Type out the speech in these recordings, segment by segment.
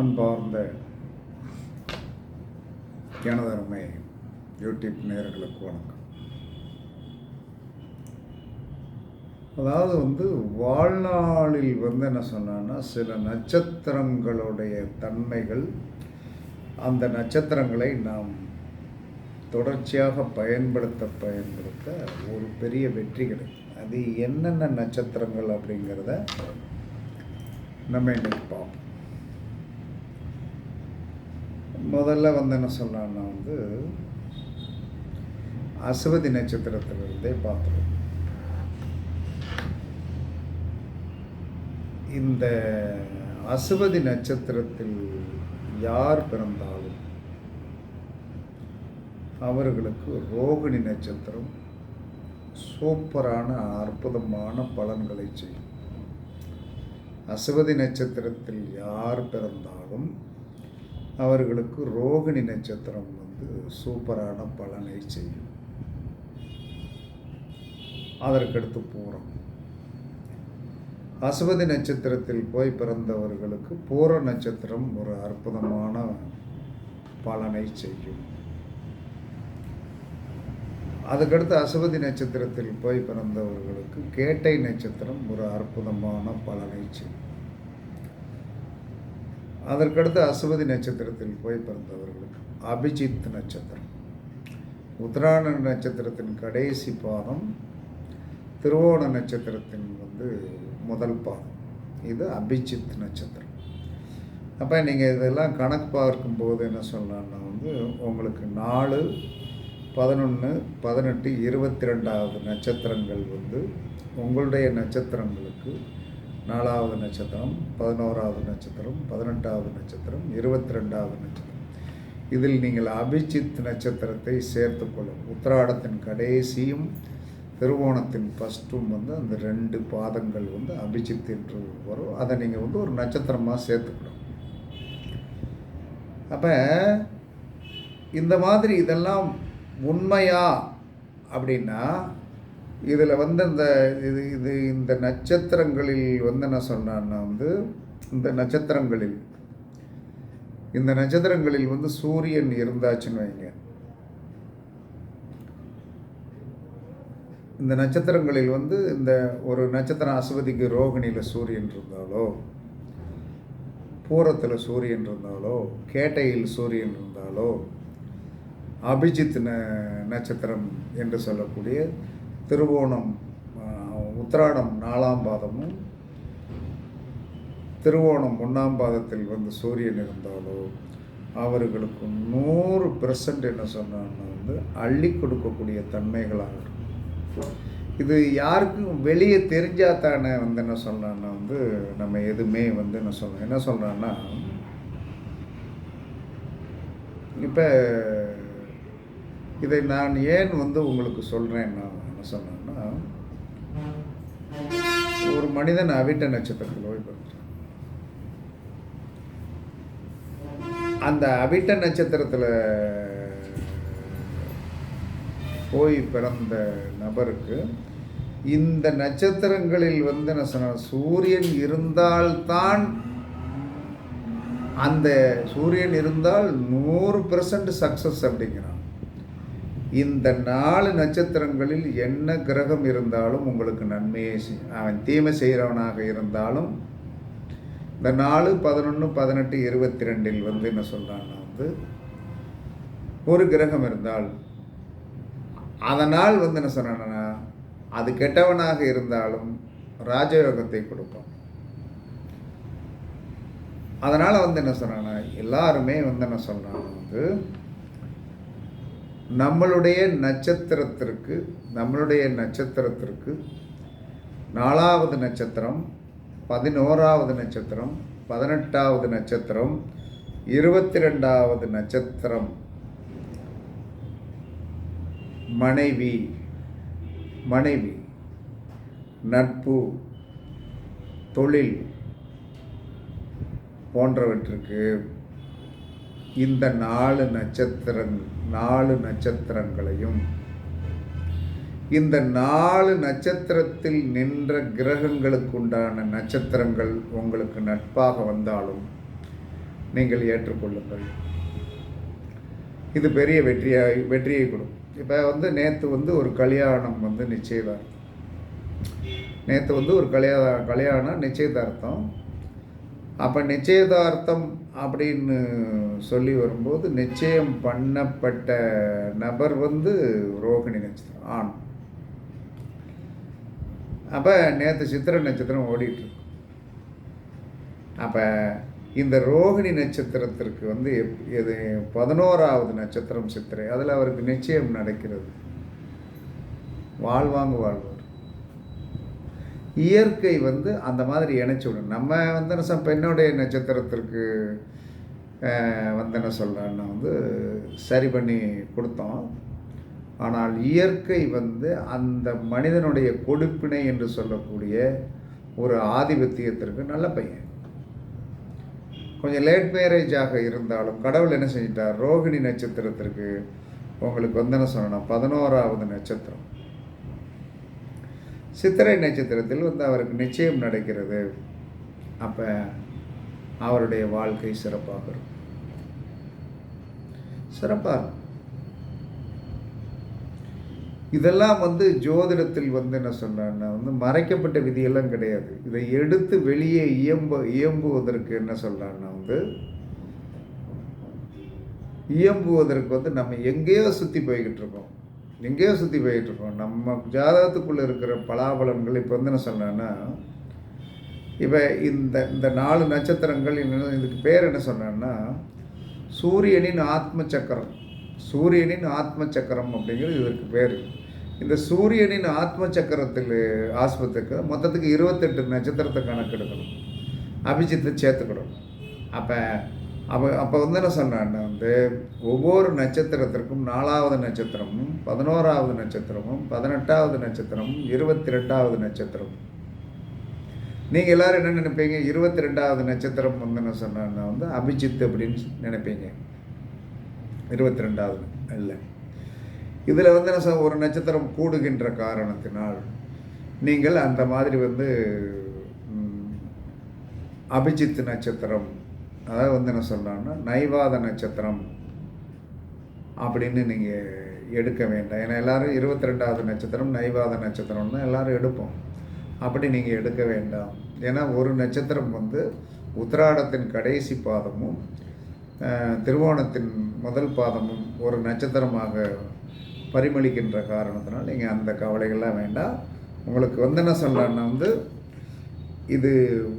அன்பார்ந்த எனதருமை யூடியூப் நேர்களுக்கு வணக்கம். அதாவது வந்து வாழ்நாளில் வந்து என்ன சொன்னான்னா சில நட்சத்திரங்களுடைய தன்மைகள் அந்த நட்சத்திரங்களை நாம் தொடர்ச்சியாக பயன்படுத்த பயன்படுத்த ஒரு பெரிய வெற்றி கிடைக்கும். அது என்னென்ன நட்சத்திரங்கள் அப்படிங்கிறத நம்ம இன்னைக்கு பார்ப்போம். முதல்ல வந்து என்ன சொல்லலாம்னா வந்து அசுவதி நட்சத்திரத்திலிருந்தே பார்த்துருவோம். இந்த அசுவதி நட்சத்திரத்தில் யார் பிறந்தாலும் அவர்களுக்கு ரோகிணி நட்சத்திரம் சூப்பரான அற்புதமான பலன்களை செய்யும். அசுவதி நட்சத்திரத்தில் யார் பிறந்தாலும் அவர்களுக்கு ரோகிணி நட்சத்திரம் வந்து சூப்பரான பலனை செய்யும். அதற்கடுத்து பூரம். அசுவதி நட்சத்திரத்தில் போய் பிறந்தவர்களுக்கு பூர நட்சத்திரம் ஒரு அற்புதமான பலனை செய்யும். அதுக்கடுத்து அசுவதி நட்சத்திரத்தில் போய் பிறந்தவர்களுக்கு கேட்டை நட்சத்திரம் ஒரு அற்புதமான பலனை செய்யும். அதற்கடுத்து அசுவதி நட்சத்திரத்தில் போய் பிறந்தவர்களுக்கு அபிஜித் நட்சத்திரம். உத்தராயண நட்சத்திரத்தின் கடைசி பாதம் திருவோண நட்சத்திரத்தின் வந்து முதல் பாதம் இது அபிஜித் நட்சத்திரம். அப்போ நீங்கள் இதெல்லாம் கணக்கு பார்க்கும்போது என்ன சொல்லலாம்னா வந்து உங்களுக்கு நாலு பதினொன்று பதினெட்டு இருபத்தி ரெண்டாவது நட்சத்திரங்கள் வந்து உங்களுடைய நட்சத்திரங்களுக்கு நாலாவது நட்சத்திரம் பதினோராவது நட்சத்திரம் பதினெட்டாவது நட்சத்திரம் இருபத்தி ரெண்டாவது நட்சத்திரம். இதில் நீங்கள் அபிஜித் நட்சத்திரத்தை சேர்த்துக்கொள்ளும் உத்திராடத்தின் கடைசியும் திருவோணத்தின் ஃபஸ்ட்டும் வந்து அந்த ரெண்டு பாதங்கள் வந்து அபிஜித் என்று வரும். அதை நீங்கள் வந்து ஒரு நட்சத்திரமாக சேர்த்துக்கணும். அப்போ இந்த மாதிரி இதெல்லாம் உண்மையா அப்படின்னா இதில் வந்து இந்த இது இது இந்த நட்சத்திரங்களில் வந்து என்ன சொன்னான்னா வந்து இந்த நட்சத்திரங்களில் இந்த நட்சத்திரங்களில் வந்து சூரியன் இருந்தாச்சுன்னு வைங்க. இந்த நட்சத்திரங்களில் வந்து இந்த ஒரு நட்சத்திரம் அசுவதிக்கு ரோகிணியில் சூரியன் இருந்தாலோ பூரத்தில் சூரியன் இருந்தாலோ கேட்டையில் சூரியன் இருந்தாலோ அபிஜித் ந நட்சத்திரம் என்று சொல்லக்கூடிய திருவோணம் உத்திராடம் நாலாம் பாதமும் திருவோணம் ஒன்றாம் பாதத்தில் வந்து சூரியன் இருந்தாலோ அவர்களுக்கு நூறு பெர்சன்ட் என்ன சொன்னாங்கன்னா வந்து அள்ளி கொடுக்கக்கூடிய தன்மைகளாக இருக்கும். இது யாருக்கும் வெளியே தெரிஞ்சால் தானே வந்து என்ன சொல்கிறான்னா வந்து நம்ம எதுவுமே வந்து என்ன சொல்கிறோம் என்ன சொல்கிறான்னா இப்போ இதை நான் ஏன் வந்து உங்களுக்கு சொல்கிறேன்னா என்ன சொன்னேன்னா ஒரு மனிதன் அவிட்ட நட்சத்திரத்தில் போய் அந்த அவிட்ட நட்சத்திரத்தில் போய் பிறந்த நபருக்கு இந்த நட்சத்திரங்களில் வந்து என்ன சொன்ன சூரியன் இருந்தால்தான் அந்த சூரியன் இருந்தால் நூறு பெர்சன்ட் சக்ஸஸ் அப்படிங்கிறான். இந்த நாலு நட்சத்திரங்களில் என்ன கிரகம் இருந்தாலும் உங்களுக்கு நன்மையை அவன் தீமை செய்கிறவனாக இருந்தாலும் இந்த நாலு பதினொன்று பதினெட்டு இருபத்தி ரெண்டில் வந்து என்ன சொல்கிறான்னா வந்து ஒரு கிரகம் இருந்தால் அதனால் வந்து என்ன சொன்னான்னா அது கெட்டவனாக இருந்தாலும் ராஜயோகத்தை கொடுப்பான் அதனால் வந்து என்ன சொன்னான்னா எல்லாருமே வந்து என்ன சொல்கிறாங்க வந்து நம்மளுடைய நட்சத்திரத்திற்கு நம்மளுடைய நட்சத்திரத்திற்கு நாலாவது நட்சத்திரம் பதினோராவது நட்சத்திரம் பதினெட்டாவது நட்சத்திரம் இருபத்தி ரெண்டாவது நட்சத்திரம். மனைவி மனைவி நட்பு தொழில் போன்றவற்றுக்கு இந்த நாலு நட்சத்திரங் நாலு நட்சத்திரங்களையும் இந்த நாலு நட்சத்திரத்தில் நின்ற கிரகங்களுக்கு உண்டான நட்சத்திரங்கள் உங்களுக்கு நட்பாக வந்தாலும் நீங்கள் ஏற்றுக்கொள்ளுங்கள். இது பெரிய வெற்றியாக வெற்றியை கொடுக்கும். இப்போ வந்து நேற்று வந்து ஒரு கல்யாணம் வந்து நிச்சயதார்த்தம். நேற்று வந்து ஒரு கல்யாண கல்யாணம் நிச்சயதார்த்தம். அப்போ நிச்சயதார்த்தம் அப்படின்னு சொல்லி வரும்போது நிச்சயம் பண்ணப்பட்ட நபர் வந்து ரோகிணி நட்சத்திரம் ஆண். அப்போ நேற்று சித்திரை நட்சத்திரம் ஓடிட்டுருக்கு அப்போ இந்த ரோகிணி நட்சத்திரத்திற்கு வந்து எப்- இது பதினோராவது நட்சத்திரம் சித்திரை அதில் அவருக்கு நிச்சயம் நடக்கிறது. வாழ்வாங்க வாழ்வார் இயற்கை வந்து அந்த மாதிரி இணைச்சி விடும் நம்ம வந்து என்ன பெண்ணுடைய நட்சத்திரத்திற்கு அஹ், வந்து என்ன சொல்கிறேன்னா வந்து சரி பண்ணி கொடுத்தோம். ஆனால் இயற்கை வந்து அந்த மனிதனுடைய கொடுப்பினை என்று சொல்லக்கூடிய ஒரு ஆதிபத்தியத்திற்கு நல்ல பையன். கொஞ்சம் லேட் மேரேஜாக இருந்தாலும் கடவுள் என்ன செஞ்சிட்டார்? ரோகிணி நட்சத்திரத்திற்கு. உங்களுக்கு வந்து என்ன சொல்லணும்? பதினோராவது நட்சத்திரம். சித்திரை நட்சத்திரத்தில் வந்து அவருக்கு நிச்சயம் நடக்கிறது. அப்போ அவருடைய வாழ்க்கை சிறப்பாக இருக்கும். சிறப்பாக இதெல்லாம் வந்து ஜோதிடத்தில் வந்து என்ன சொல்கிறேன்னா வந்து மறைக்கப்பட்ட விதியெல்லாம் கிடையாது. இதை எடுத்து வெளியே இயம்ப இயம்புவதற்கு என்ன சொல்றாங்கன்னா வந்து இயம்புவதற்கு வந்து நம்ம எங்கேயோ சுற்றி போய்கிட்டு இருக்கோம். எங்கேயோ சுற்றி போயிட்டுருக்கோம். நம்ம ஜாதகத்துக்குள்ளே இருக்கிற பலாபலன்கள் இப்போ வந்து என்ன சொன்னேன்னா இப்போ இந்த இந்த நாலு நட்சத்திரங்கள் என்ன இதுக்கு பேர் என்ன சொன்னேன்னா சூரியனின் ஆத்ம சக்கரம். சூரியனின் ஆத்ம சக்கரம் அப்படிங்கிறது இதற்கு பேர். இந்த சூரியனின் ஆத்ம சக்கரத்தில் ஆஸ்பத்துக்கு மொத்தத்துக்கு இருபத்தெட்டு நட்சத்திரத்தை கணக்கெடுக்கணும். அபிஜித்தை சேர்த்துக்கணும். அப்போ அப்போ அப்போ வந்து என்ன சொன்னேன் வந்து ஒவ்வொரு நட்சத்திரத்திற்கும் நாலாவது நட்சத்திரமும் பதினோராவது நட்சத்திரமும் பதினெட்டாவது நட்சத்திரமும் இருபத்தி ரெண்டாவது நட்சத்திரம் நீங்கள் எல்லோரும் என்ன நினைப்பீங்க? இருபத்தி ரெண்டாவது நட்சத்திரம் வந்து என்ன சொன்னான்னா வந்து அபிஜித் அப்படின்னு நினைப்பீங்க. இருபத்தி ரெண்டாவது இல்லை. இதில் வந்து என்ன ஒரு நட்சத்திரம் கூடுகின்ற காரணத்தினால் நீங்கள் அந்த மாதிரி வந்து அபிஜித் நட்சத்திரம் அதாவது வந்து என்ன சொல்லலாம்னா நைவாத நட்சத்திரம் அப்படின்னு நீங்கள் எடுக்க வேண்டாம். ஏன்னா எல்லோரும் இருபத்தி ரெண்டாவது நட்சத்திரம் நைவாத நட்சத்திரம்னு எல்லோரும் எடுப்போம். அப்படி நீங்கள் எடுக்க வேண்டாம். ஏன்னா ஒரு நட்சத்திரம் வந்து உத்திராடத்தின் கடைசி பாதமும் திருவோணத்தின் முதல் பாதமும் ஒரு நட்சத்திரமாக பரிமளிக்கின்ற காரணத்தினால் நீங்கள் அந்த கவலைகள்லாம் வேண்டாம். உங்களுக்கு வந்து என்ன சொல்லலாம்னா வந்து இது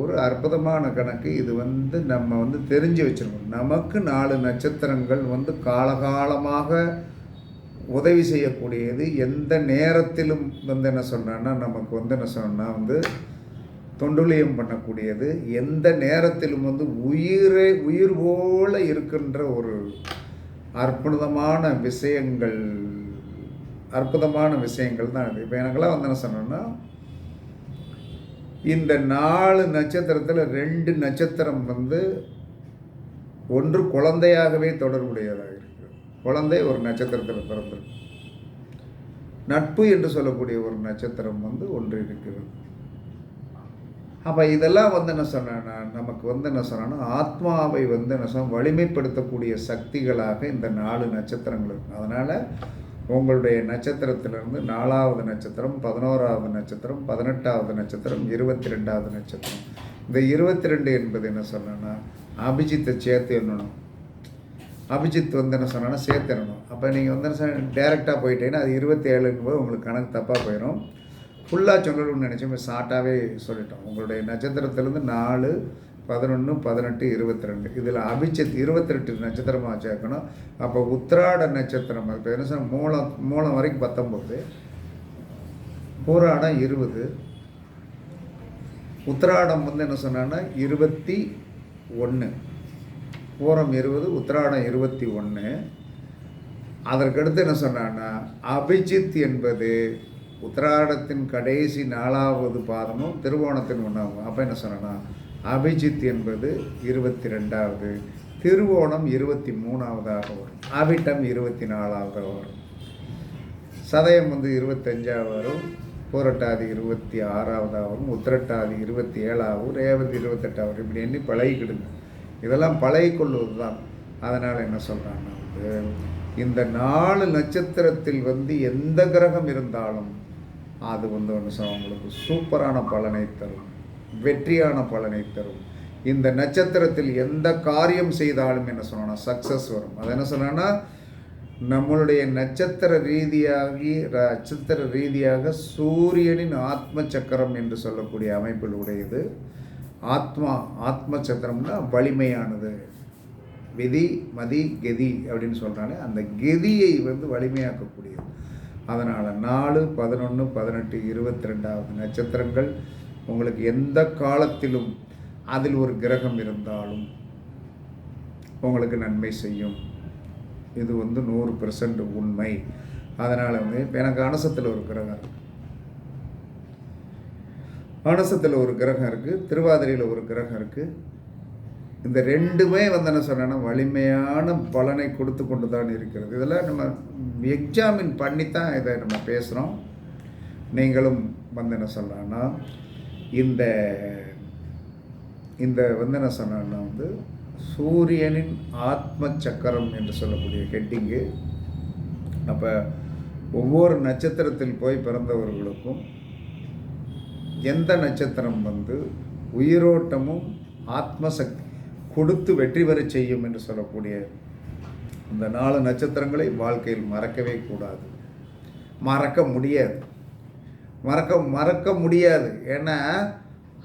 ஒரு அற்புதமான கணக்கு. இது வந்து நம்ம வந்து தெரிஞ்சு வச்சிருக்கணும். நமக்கு நாலு நட்சத்திரங்கள் வந்து காலகாலமாக உதவி செய்யக்கூடியது. எந்த நேரத்திலும் வந்து என்ன சொன்னேன்னா நமக்கு வந்து என்ன சொன்னா வந்து தொண்டுலியம் பண்ணக்கூடியது. எந்த நேரத்திலும் வந்து உயிரே உயிர் போல இருக்கின்ற ஒரு அற்புதமான விஷயங்கள் அற்புதமான விஷயங்கள் தான் இது. இப்போ எனக்கெல்லாம் வந்து என்ன சொன்னோன்னா இந்த நாலு நட்சத்திரத்தில் ரெண்டு நட்சத்திரம் வந்து ஒன்று குழந்தையாகவே தொடர்புடையதாக இருக்கு. குழந்தை ஒரு நட்சத்திரத்தில் பிறந்திருக்கு. நட்பு என்று சொல்லக்கூடிய ஒரு நட்சத்திரம் வந்து ஒன்று இருக்கிறது அப்போ இதெல்லாம் வந்து என்ன சொன்னேன்னா நமக்கு வந்து என்ன சொன்னேன்னா ஆத்மாவை வந்து என்ன சொன்ன வலிமைப்படுத்தக்கூடிய சக்திகளாக இந்த நாலு நட்சத்திரங்கள் இருக்கும் அதனால் உங்களுடைய நட்சத்திரத்திலிருந்து நாலாவது நட்சத்திரம் பதினோராவது நட்சத்திரம் பதினெட்டாவது நட்சத்திரம் இருபத்தி ரெண்டாவது நட்சத்திரம். இந்த இருபத்தி ரெண்டு என்பது என்ன சொன்னேன்னா அபிஜித்தை சேர்த்து எண்ணணும். அபிஜித் வந்து என்ன சொன்னா சேர்த்துடணும் அப்போ நீங்கள் வந்து என்ன டேரெக்டாக போயிட்டீங்கன்னா அது இருபத்தி ஏழுங்கும்போது உங்களுக்கு கணக்கு தப்பாக போயிடும் ஃபுல்லாக சொல்லணும்னு நினச்சோம் ஷார்ட்டாகவே சொல்லிட்டோம். உங்களுடைய நட்சத்திரத்திலேருந்து நாலு பதினொன்று பதினெட்டு இருபத்தி ரெண்டு இதில் அபிஜித் இருபத்தி ரெண்டு நட்சத்திரமாக சேர்க்கணும் அப்போ உத்திராட நட்சத்திரம் இப்போ என்ன சொன்ன? மூலம் மூலம் வரைக்கும் பத்தொம்போது. பூராடம் இருபது. உத்திராடம் வந்து என்ன சொன்னான்னா? இருபத்தி ஒன்று பூரம் இருபது உத்திராடம் இருபத்தி ஒன்று அதற்கடுத்து என்ன சொன்னான்னா? அபிஜித் என்பது உத்திராடத்தின் கடைசி நாலாவது பாதமும் திருவோணத்தின் ஒன்றாகும் அப்போ என்ன சொன்னேன்னா? அபிஜித் என்பது இருபத்தி ரெண்டாவது திருவோணம் இருபத்தி மூணாவதாக வரும். அவிட்டம் இருபத்தி நாலாவதாக வரும். சதயம் வந்து இருபத்தஞ்சாவது வரும் பூரட்டாதி இருபத்தி ஆறாவதாகவும் உத்திரட்டாதி இருபத்தி ஏழாவும் ரேவதி இருபத்தெட்டாவது இப்படி எண்ணி பழகிக்கிடுங்க. இதெல்லாம் பழகிக்கொள்வது தான் அதனால் என்ன சொல்கிறாங்கன்னா வந்து இந்த நாலு நட்சத்திரத்தில் வந்து எந்த கிரகம் இருந்தாலும் அது வந்து ஒன்று சொல்ல சூப்பரான பலனை தரும். வெற்றியான பலனை தரும். இந்த நட்சத்திரத்தில் எந்த காரியம் செய்தாலும் என்ன சொல்லணும்னா சக்ஸஸ் வரும். அது என்ன சொல்லணும்னா நம்மளுடைய நட்சத்திர ரீதியாகி நட்சத்திர ரீதியாக சூரியனின் ஆத்ம சக்கரம் என்று சொல்லக்கூடிய அமைப்பில் உடையது. ஆத்மா ஆத்ம சக்கரம்னா வலிமையானது. விதி மதி கெதி அப்படின்னு சொல்கிறாலே அந்த கெதியை வந்து வலிமையாக்கக்கூடியது. அதனால் நாலு பதினொன்று பதினெட்டு இருபத்தி ரெண்டாவது நட்சத்திரங்கள் உங்களுக்கு எந்த காலத்திலும் அதில் ஒரு கிரகம் இருந்தாலும் உங்களுக்கு நன்மை செய்யும். இது வந்து நூறு பெர்சன்ட் உண்மை. அதனால் வந்து இப்போ எனக்கு அனசத்தில் ஒரு கிரகம் இருக்குது அனசத்தில் ஒரு கிரகம் இருக்குது திருவாதிரையில் ஒரு கிரகம் இருக்குது இந்த ரெண்டுமே வந்து என்ன சொன்னேன்னா வலிமையான பலனை கொடுத்து கொண்டு தான் இருக்கிறது. இதெல்லாம் நம்ம எக்ஸாமின் பண்ணி தான் இதை நம்ம பேசுகிறோம் நீங்களும் வந்து என்ன சொல்லலாம்னா இந்த இந்த வந்து என்ன சொன்னேன்னா வந்து சூரியனின் ஆத்ம சக்கரம் என்று சொல்லக்கூடிய ஹெட்டிங்கு. அப்போ ஒவ்வொரு நட்சத்திரத்தில் போய் பிறந்தவர்களுக்கும் எந்த நட்சத்திரம் வந்து உயிரோட்டமும் ஆத்மசக்தி கொடுத்து வெற்றி பெறச் செய்யும் என்று சொல்லக்கூடிய இந்த நாலு நட்சத்திரங்களை வாழ்க்கையில் மறக்கவே கூடாது. மறக்க முடியாது. மறக்க மறக்க முடியாது. ஏன்னா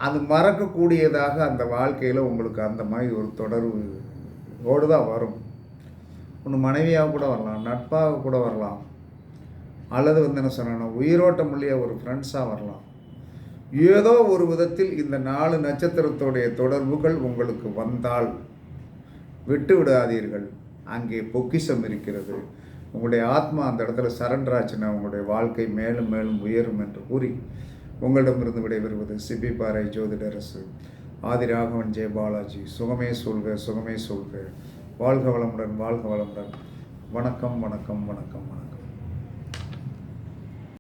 அது மறக்கக்கூடியதாக அந்த வாழ்க்கையில் உங்களுக்கு அந்த மாதிரி ஒரு தொடர்பு ஓடு தான் வரும். ஒன்று மனைவியாக கூட வரலாம் நட்பாக கூட வரலாம். அல்லது வந்து என்ன சொன்னா உயிரோட்டம் இல்லையா ஒரு ஃப்ரெண்ட்ஸாக வரலாம். ஏதோ ஒரு விதத்தில் இந்த நாலு நட்சத்திரத்துடைய தொடர்புகள் உங்களுக்கு வந்தால் விட்டு விடாதீர்கள். அங்கே பொக்கிஷம் இருக்கிறது. உங்களுடைய ஆத்மா அந்த இடத்துல சரண்டர் ஆச்சுன்னா உங்களுடைய வாழ்க்கை மேலும் மேலும் உயரும் என்று கூறி உங்களிடமிருந்து விடைபெறுவது சிபி பாறை ஜோதிடரசு. ஆதி ராகவன் ஜெய பாலாஜி. சுகமே சொல்க சுகமே சொல்க. வாழ்க வளமுடன் வாழ்க வளமுடன். வணக்கம் வணக்கம் வணக்கம் வணக்கம்.